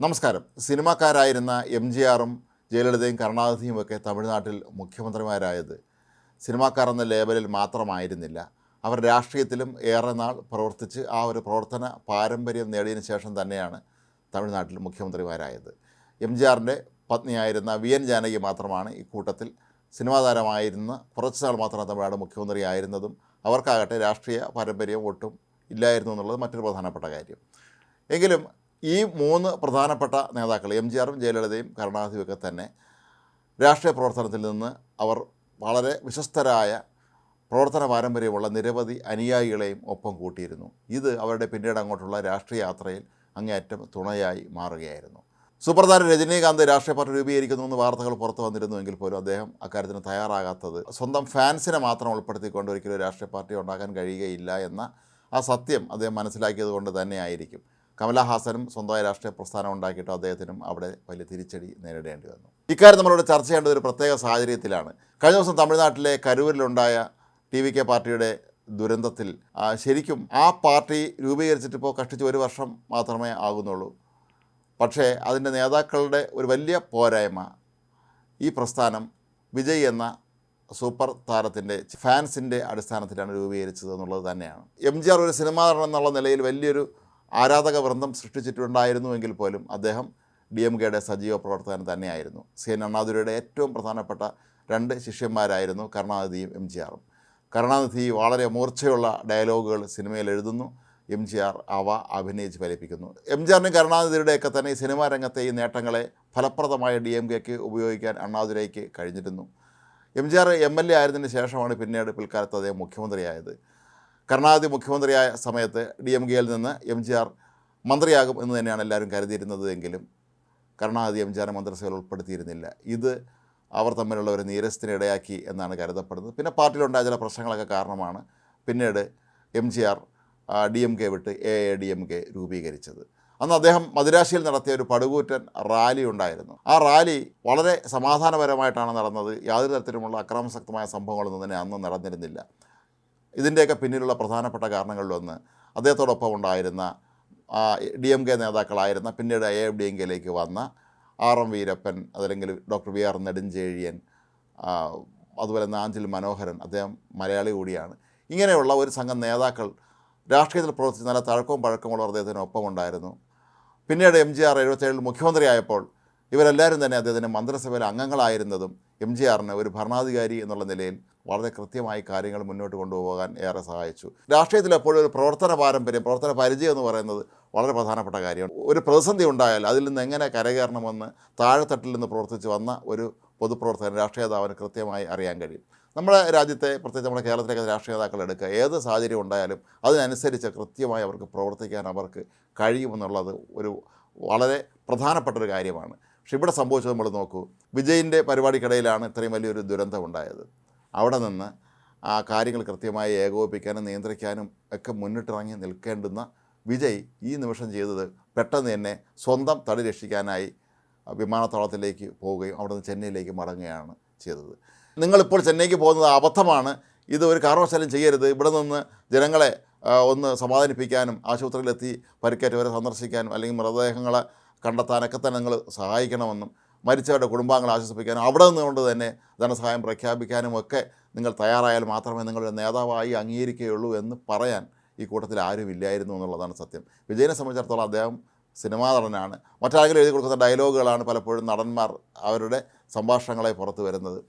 നമസ്കാരം. സിനിമാക്കാരായിരുന്ന M G ആറും ജയലളിതയും കരുണാനിധിയും ഒക്കെ തമിഴ്നാട്ടിൽ മുഖ്യമന്ത്രിമാരായത്. സിനിമാക്കാർ എന്ന ലേബലിൽ മാത്രമായിരുന്നില്ല. അവർ രാഷ്ട്രീയത്തിലും ഏറെ നാൾ പ്രവർത്തിച്ച് ആ ഒരു പ്രവർത്തന പാരമ്പര്യം നേടിയതിനു ശേഷം തന്നെയാണ് തമിഴ്നാട്ടിൽ മുഖ്യമന്ത്രിമാരായത്. എം ജി ആറിന്റെ പത്നിയായിരുന്ന വി എൻ ജാനകി മാത്രമാണ് ഇക്കൂട്ടത്തിൽ സിനിമാ താരമായിരുന്ന കുറച്ച് നാൾ മാത്രം തമിഴ്നാട് മുഖ്യമന്ത്രി ആയിരുന്നതും അവർക്കാകട്ടെ രാഷ്ട്രീയ പാരമ്പര്യം ഒട്ടും ഇല്ലായിരുന്നു എന്നുള്ളത് മറ്റൊരു പ്രധാനപ്പെട്ട കാര്യം. എങ്കിലും ഈ മൂന്ന് പ്രധാനപ്പെട്ട നേതാക്കൾ എം ജി ആറും ജയലളിതയും കരുണാനിധിയും ഒക്കെ തന്നെ രാഷ്ട്രീയ പ്രവർത്തനത്തിൽ നിന്ന് അവർ വളരെ വിശ്വസ്തരായ പ്രവർത്തന പാരമ്പര്യമുള്ള നിരവധി അനുയായികളെയും ഒപ്പം കൂട്ടിയിരുന്നു. ഇത് അവരുടെ പിന്നീട് അങ്ങോട്ടുള്ള രാഷ്ട്രീയ യാത്രയിൽ അങ്ങേയറ്റം തുണയായി മാറുകയായിരുന്നു. സുപ്രധാന രജനീകാന്ത് രാഷ്ട്രീയ പാർട്ടി രൂപീകരിക്കുന്നു എന്ന് വാർത്തകൾ പുറത്തു വന്നിരുന്നുവെങ്കിൽ പോലും അദ്ദേഹം അക്കാര്യത്തിന് തയ്യാറാകാത്തത് സ്വന്തം ഫാൻസിനെ മാത്രം ഉൾപ്പെടുത്തിക്കൊണ്ട് ഒരിക്കലും രാഷ്ട്രീയ പാർട്ടി ഉണ്ടാക്കാൻ കഴിയുകയില്ല എന്ന ആ സത്യം അദ്ദേഹം മനസ്സിലാക്കിയത് കൊണ്ട് തന്നെയായിരിക്കും കമലഹാസനും സ്വന്തമായ രാഷ്ട്രീയ പ്രസ്ഥാനം ഉണ്ടാക്കിയിട്ടും അദ്ദേഹത്തിനും അവിടെ വലിയ തിരിച്ചടി നേരിടേണ്ടി വന്നു. ഇക്കാര്യം നമ്മളിവിടെ ചർച്ച ചെയ്യേണ്ട ഒരു പ്രത്യേക സാഹചര്യത്തിലാണ്. കഴിഞ്ഞ ദിവസം തമിഴ്നാട്ടിലെ കരൂരിലുണ്ടായ ടി വി കെ പാർട്ടിയുടെ ദുരന്തത്തിൽ ശരിക്കും ആ പാർട്ടി രൂപീകരിച്ചിട്ട് ഇപ്പോൾ കഷ്ടിച്ച് ഒരു വർഷം മാത്രമേ ആകുന്നുള്ളൂ. പക്ഷേ അതിന്റെ നേതാക്കളുടെ ഒരു വലിയ പോരായ്മ ഈ പ്രസ്ഥാനം വിജയ് എന്ന സൂപ്പർ താരത്തിന്റെ ഫാൻസിന്റെ അടിസ്ഥാനത്തിലാണ് രൂപീകരിച്ചത് എന്നുള്ളത് തന്നെയാണ്. എം ജി ആർ ഒരു സിനിമാ നടൻ എന്നുള്ള നിലയിൽ വലിയൊരു ആരാധക വൃന്ദം സൃഷ്ടിച്ചിട്ടുണ്ടായിരുന്നുവെങ്കിൽ പോലും അദ്ദേഹം ഡി എം കെയുടെ സജീവ പ്രവർത്തകൻ തന്നെയായിരുന്നു. സി എൻ അണ്ണാദുരയുടെ ഏറ്റവും പ്രധാനപ്പെട്ട രണ്ട് ശിഷ്യന്മാരായിരുന്നു കരുണാനിധിയും എം ജി ആറും. കരുണാനിധി വളരെ മൂർച്ചയുള്ള ഡയലോഗുകൾ സിനിമയിൽ എഴുതുന്നു. എം ജി ആർ അവ അഭിനയിച്ച് ഫലിപ്പിക്കുന്നു. എം ജി ആറിനും കരുണാനിധിയുടെയൊക്കെ തന്നെ ഈ സിനിമാ രംഗത്തെ ഈ നേട്ടങ്ങളെ ഫലപ്രദമായ ഡി എം കെക്ക് ഉപയോഗിക്കാൻ അണ്ണാദുരയ്ക്ക് കഴിഞ്ഞിരുന്നു. M G R M L A ആയതിനു ശേഷമാണ് പിന്നീട് പിൽക്കാലത്ത് അദ്ദേഹം മുഖ്യമന്ത്രിയായത്. കരുണാനിധി മുഖ്യമന്ത്രിയായ സമയത്ത് ഡി എം കെയിൽ നിന്ന് എം ജി ആർ മന്ത്രിയാകും എന്ന് തന്നെയാണ് എല്ലാവരും കരുതിയിരുന്നത് എങ്കിലും കരുണാനിധി എം ജി ആറിനെ മന്ത്രിസഭയിൽ ഉൾപ്പെടുത്തിയിരുന്നില്ല. ഇത് അവർ തമ്മിലുള്ള ഒരു നീരസത്തിന് ഇടയാക്കി എന്നാണ് കരുതപ്പെടുന്നത്. പിന്നെ പാർട്ടിയിലുണ്ടായ ചില പ്രശ്നങ്ങളൊക്കെ കാരണമാണ് പിന്നീട് M G R D M K വിട്ട് A A D M K രൂപീകരിച്ചത്. അന്ന് അദ്ദേഹം മദിരാശിയിൽ നടത്തിയ ഒരു പടുകൂറ്റൻ റാലി ഉണ്ടായിരുന്നു. ആ റാലി വളരെ സമാധാനപരമായിട്ടാണ് നടന്നത്. യാതൊരു തരത്തിലുമുള്ള അക്രമസക്തമായ സംഭവങ്ങളൊന്നും തന്നെ അന്ന് നടന്നിരുന്നില്ല. ഇതിന്റെയൊക്കെ പിന്നിലുള്ള പ്രധാനപ്പെട്ട കാരണങ്ങളിലൊന്ന് അദ്ദേഹത്തോടൊപ്പം ഉണ്ടായിരുന്ന ഡി എം കെ നേതാക്കളായിരുന്ന പിന്നീട് എ ഡി എം കെയിലേക്ക് വന്ന ആർ എം വീരപ്പൻ അതല്ലെങ്കിൽ ഡോക്ടർ വി ആർ നെടുഞ്ചേഴിയൻ അതുപോലെ നാഞ്ചിൽ മനോഹരൻ അദ്ദേഹം മലയാളി കൂടിയാണ്. ഇങ്ങനെയുള്ള ഒരു സംഘം നേതാക്കൾ രാഷ്ട്രീയത്തിൽ പ്രവർത്തിച്ച് നല്ല തഴക്കവും പഴക്കമുള്ള അദ്ദേഹത്തിന് ഒപ്പമുണ്ടായിരുന്നു പിന്നീട് എം ജി ആർ എഴുപത്തേഴിൽ മുഖ്യമന്ത്രിയായപ്പോൾ ഇവരെല്ലാവരും തന്നെ അദ്ദേഹത്തിന്റെ മന്ത്രിസഭയിലെ അംഗങ്ങളായിരുന്നതും എം ജി ആറിന് ഒരു ഭരണാധികാരി എന്നുള്ള നിലയിൽ വളരെ കൃത്യമായി കാര്യങ്ങൾ മുന്നോട്ട് കൊണ്ടുപോകാൻ ഏറെ സഹായിച്ചു. രാഷ്ട്രീയത്തിൽ എപ്പോഴും ഒരു പ്രവർത്തന പാരമ്പര്യം പ്രവർത്തന പരിചയം എന്ന് പറയുന്നത് വളരെ പ്രധാനപ്പെട്ട കാര്യമാണ്. ഒരു പ്രതിസന്ധി ഉണ്ടായാൽ അതിൽ നിന്ന് എങ്ങനെ കരകയറണമെന്ന് താഴെത്തട്ടിൽ നിന്ന് പ്രവർത്തിച്ച് വന്ന ഒരു പൊതുപ്രവർത്തകൻ രാഷ്ട്രീയ നേതാവിന് കൃത്യമായി അറിയാൻ കഴിയും. നമ്മുടെ രാജ്യത്തെ പ്രത്യേകിച്ച് നമ്മുടെ കേരളത്തിലേക്ക് രാഷ്ട്രീയ നേതാക്കൾ എടുക്കുക. ഏത് സാഹചര്യം ഉണ്ടായാലും അതിനനുസരിച്ച് കൃത്യമായി അവർക്ക് പ്രവർത്തിക്കാൻ അവർക്ക് കഴിയുമെന്നുള്ളത് ഒരു വളരെ പ്രധാനപ്പെട്ട ഒരു കാര്യമാണ്. പക്ഷെ ഇവിടെ സംഭവിച്ചത് നമ്മൾ നോക്കൂ. വിജയിന്റെ പരിപാടിക്കിടയിലാണ് ഇത്രയും വലിയൊരു ദുരന്തം ഉണ്ടായത്. അവിടെ നിന്ന് ആ കാര്യങ്ങൾ കൃത്യമായി ഏകോപിപ്പിക്കാനും നിയന്ത്രിക്കാനും ഒക്കെ മുന്നിട്ടിറങ്ങി നിൽക്കേണ്ടുന്ന വിജയ് ഈ നിമിഷം ചെയ്തത് പെട്ടെന്ന് തന്നെ സ്വന്തം തടി രക്ഷിക്കാനായി വിമാനത്താവളത്തിലേക്ക് പോവുകയും അവിടെ നിന്ന് ചെന്നൈയിലേക്ക് മടങ്ങുകയാണ് ചെയ്തത്. നിങ്ങളിപ്പോൾ ചെന്നൈക്ക് പോകുന്നത് അബദ്ധമാണ്. ഇത് ഒരു കാരണവശാലും ചെയ്യരുത്. ഇവിടെ നിന്ന് ജനങ്ങളെ ഒന്ന് സമാധാനിപ്പിക്കാനും ആശുപത്രിയിലെത്തി പരിക്കേറ്റവരെ സന്ദർശിക്കാനും അല്ലെങ്കിൽ മൃതദേഹങ്ങളെ കണ്ടെത്താനൊക്കെ തന്നെ നിങ്ങൾ സഹായിക്കണമെന്നും മരിച്ചവരുടെ കുടുംബാംഗങ്ങളെ ആശ്വസിപ്പിക്കാനും അവിടെ നിന്നുകൊണ്ട് തന്നെ ധനസഹായം പ്രഖ്യാപിക്കാനും ഒക്കെ നിങ്ങൾ തയ്യാറായാൽ മാത്രമേ നിങ്ങളുടെ നേതാവായി അംഗീകരിക്കുകയുള്ളൂ എന്ന് പറയാൻ ഈ കൂട്ടത്തിൽ ആരും ഇല്ലായിരുന്നു എന്നുള്ളതാണ് സത്യം. വിജയനെ സംബന്ധിച്ചിടത്തോളം അദ്ദേഹം സിനിമാ നടനാണ്. മറ്റാരെങ്കിലും എഴുതി കൊടുക്കുന്ന ഡയലോഗുകളാണ് പലപ്പോഴും നടന്മാർ അവരുടെ സംഭാഷണങ്ങളെ പുറത്തു വരുന്നത്.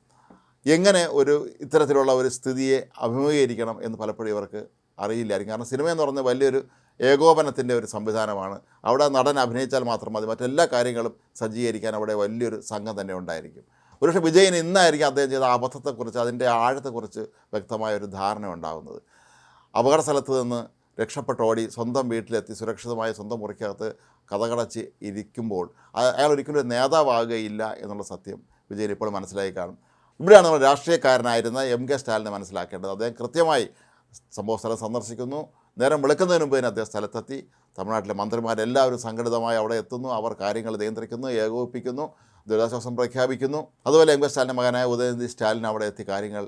എങ്ങനെ ഒരു ഇത്തരത്തിലുള്ള ഒരു സ്ഥിതിയെ അഭിമുഖീകരിക്കണം എന്ന് പലപ്പോഴും ഇവർക്ക് അറിയില്ലായിരിക്കും. കാരണം സിനിമ എന്ന് പറഞ്ഞാൽ വലിയൊരു ഏകോപനത്തിന്റെ ഒരു സംവിധാനമാണ്. അവിടെ നടൻ അഭിനയിച്ചാൽ മാത്രം മതി. മറ്റെല്ലാ കാര്യങ്ങളും സജ്ജീകരിക്കാൻ അവിടെ വലിയൊരു സംഘം തന്നെ ഉണ്ടായിരിക്കും. ഒരുപക്ഷെ വിജയൻ ഇന്നായിരിക്കും അദ്ദേഹം ചെയ്ത അബദ്ധത്തെക്കുറിച്ച് അതിന്റെ ആഴത്തെക്കുറിച്ച് വ്യക്തമായ ഒരു ധാരണ ഉണ്ടാകുന്നത്. അപകട സ്ഥലത്ത് നിന്ന് രക്ഷപ്പെട്ടോടി സ്വന്തം വീട്ടിലെത്തി സുരക്ഷിതമായി സ്വന്തം മുറിക്കകത്ത് കഥകടച്ച് ഇരിക്കുമ്പോൾ അയാൾ ഒരിക്കലും ഒരു നേതാവാകുകയില്ല എന്നുള്ള സത്യം വിജയൻ ഇപ്പോൾ മനസ്സിലായി കാണും. ഇവിടെയാണ് നമ്മൾ രാഷ്ട്രീയക്കാരനായിരുന്ന എം കെ സ്റ്റാലിനെ മനസ്സിലാക്കേണ്ടത്. അദ്ദേഹം കൃത്യമായി സംഭവ സ്ഥലം സന്ദർശിക്കുന്നു. നേരം വെളുക്കുന്നതിന് മുമ്പ് തന്നെ അദ്ദേഹം സ്ഥലത്തെത്തി. തമിഴ്നാട്ടിലെ മന്ത്രിമാരെല്ലാവരും സംഘടിതമായി അവിടെ എത്തുന്നു. അവർ കാര്യങ്ങൾ നിയന്ത്രിക്കുന്നു ഏകോപിപ്പിക്കുന്നു ദുരിതാശ്വാസം പ്രഖ്യാപിക്കുന്നു. അതുപോലെ എം കെ സ്റ്റാലിന്റെ മകനായ ഉദയനിധി സ്റ്റാലിൻ അവിടെ എത്തി കാര്യങ്ങൾ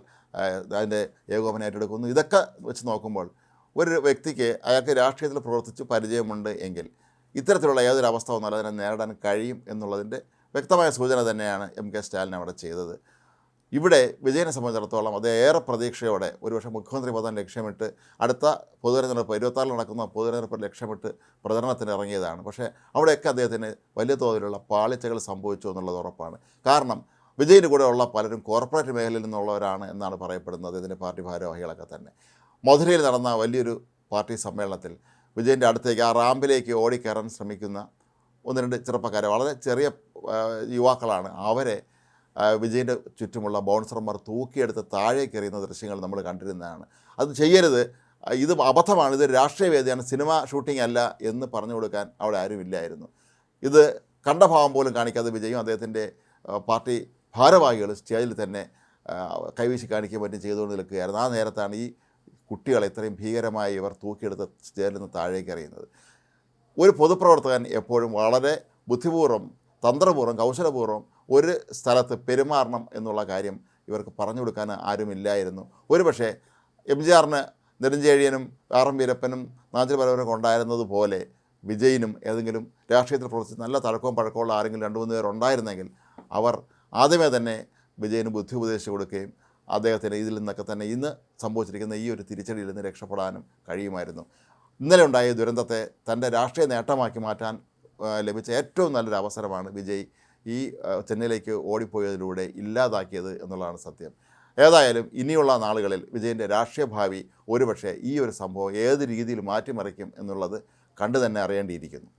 അതിന്റെ ഏകോപനം ഏറ്റെടുക്കുന്നു. ഇതൊക്കെ വെച്ച് നോക്കുമ്പോൾ ഒരു വ്യക്തിക്ക് അയാൾക്ക് രാഷ്ട്രീയത്തിൽ പ്രവർത്തിച്ച് പരിചയമുണ്ട് എങ്കിൽ ഇത്തരത്തിലുള്ള ഏതൊരു അവസ്ഥ വന്നാലും അതിനെ നേരിടാൻ കഴിയും എന്നുള്ളതിന്റെ വ്യക്തമായ സൂചന തന്നെയാണ് എം കെ സ്റ്റാലിൻ അവിടെ ചെയ്തത്. ഇവിടെ വിജയനെ സംബന്ധിച്ചിടത്തോളം അത് ഏറെ പ്രതീക്ഷയോടെ ഒരുപക്ഷെ മുഖ്യമന്ത്രി പദം ലക്ഷ്യമിട്ട് അടുത്ത പൊതുതെരഞ്ഞെടുപ്പ് ഇരുപത്താറിൽ നടക്കുന്ന പൊതുതെരഞ്ഞെടുപ്പ് ലക്ഷ്യമിട്ട് പ്രചരണത്തിന് ഇറങ്ങിയതാണ്. പക്ഷേ അവിടെയൊക്കെ അദ്ദേഹത്തിന് വലിയ തോതിലുള്ള പാളിച്ചകൾ സംഭവിച്ചു എന്നുള്ളത് ഉറപ്പാണ്. കാരണം വിജയിന് കൂടെയുള്ള പലരും കോർപ്പറേറ്റ് മേഖലയിൽ നിന്നുള്ളവരാണ് എന്നാണ് പറയപ്പെടുന്നത് ഇതിന്റെ പാർട്ടി ഭാരവാഹികളൊക്കെ തന്നെ. മധുരയിൽ നടന്ന വലിയൊരു പാർട്ടി സമ്മേളനത്തിൽ വിജയന്റെ അടുത്തേക്ക് ആ റാമ്പിലേക്ക് ഓടിക്കയറാൻ ശ്രമിക്കുന്ന ഒന്ന് രണ്ട് ചെറുപ്പക്കാരെ വളരെ ചെറിയ യുവാക്കളാണ്. അവരെ വിജയന്റെ ചുറ്റുമുള്ള ബൗൺസർമാർ തൂക്കിയെടുത്ത് താഴേക്ക് എറിയുന്ന ദൃശ്യങ്ങൾ നമ്മൾ കണ്ടിരുന്നതാണ്. അത് ചെയ്യരുത്. ഇത് അബദ്ധമാണ്. ഇത് രാഷ്ട്രീയ വേദിയാണ്. സിനിമ ഷൂട്ടിംഗ് അല്ല എന്ന് പറഞ്ഞു കൊടുക്കാൻ അവിടെ ആരും ഇല്ലായിരുന്നു. ഇത് കണ്ട ഭാവം പോലും കാണിക്കാതെ വിജയും അദ്ദേഹത്തിന്റെ പാർട്ടി ഭാരവാഹികൾ സ്റ്റേജിൽ തന്നെ കൈവീശി കാണിക്കുകയും പറ്റും ചെയ്തുകൊണ്ട് നിൽക്കുകയായിരുന്നു. ആ നേരത്താണ് ഈ കുട്ടികളെ ഇത്രയും ഭീകരമായി ഇവർ തൂക്കിയെടുത്ത് സ്റ്റേജിൽ നിന്ന് താഴേക്ക് എറിയുന്നത്. ഒരു പൊതുപ്രവർത്തകൻ എപ്പോഴും വളരെ ബുദ്ധിപൂർവം തന്ത്രപൂർവം കൗശലപൂർവം ഒരു സ്ഥലത്ത് പെരുമാറണം എന്നുള്ള കാര്യം ഇവർക്ക് പറഞ്ഞു കൊടുക്കാൻ ആരുമില്ലായിരുന്നു ഒരു പക്ഷേ എം ജി ആറിന് നെടുഞ്ചേഴിയനും ആർ എം വീരപ്പനും നാഞ്ചൽ പരവരൊക്കെ ഉണ്ടായിരുന്നത് പോലെ വിജയിനും ഏതെങ്കിലും രാഷ്ട്രീയത്തിൽ പ്രവർത്തിച്ച് നല്ല തഴക്കവും പഴക്കമുള്ള ആരെങ്കിലും രണ്ട് മൂന്ന് പേരുണ്ടായിരുന്നെങ്കിൽ അവർ ആദ്യമേ തന്നെ വിജയന് ബുദ്ധി ഉപദേശിച്ചു കൊടുക്കുകയും അദ്ദേഹത്തിന് ഇതിൽ നിന്നൊക്കെ തന്നെ ഇന്ന് സംഭവിച്ചിരിക്കുന്ന ഈ ഒരു തിരിച്ചടിയിൽ നിന്ന് രക്ഷപ്പെടാനും കഴിയുമായിരുന്നു. ഇന്നലെ ഉണ്ടായ ദുരന്തത്തെ തന്റെ രാഷ്ട്രീയ നേട്ടമാക്കി മാറ്റാൻ ലഭിച്ച ഏറ്റവും നല്ലൊരു അവസരമാണ് വിജയ് ഈ ചെന്നൈയിലേക്ക് ഓടിപ്പോയതിലൂടെ ഇല്ലാതാക്കിയത് എന്നുള്ളതാണ് സത്യം. ഏതായാലും ഇനിയുള്ള നാളുകളിൽ വിജയന്റെ രാഷ്ട്രീയ ഭാവി ഒരുപക്ഷെ ഈ ഒരു സംഭവം ഏത് രീതിയിൽ മാറ്റിമറിക്കും എന്നുള്ളത് കണ്ടു തന്നെ അറിയേണ്ടിയിരിക്കുന്നു.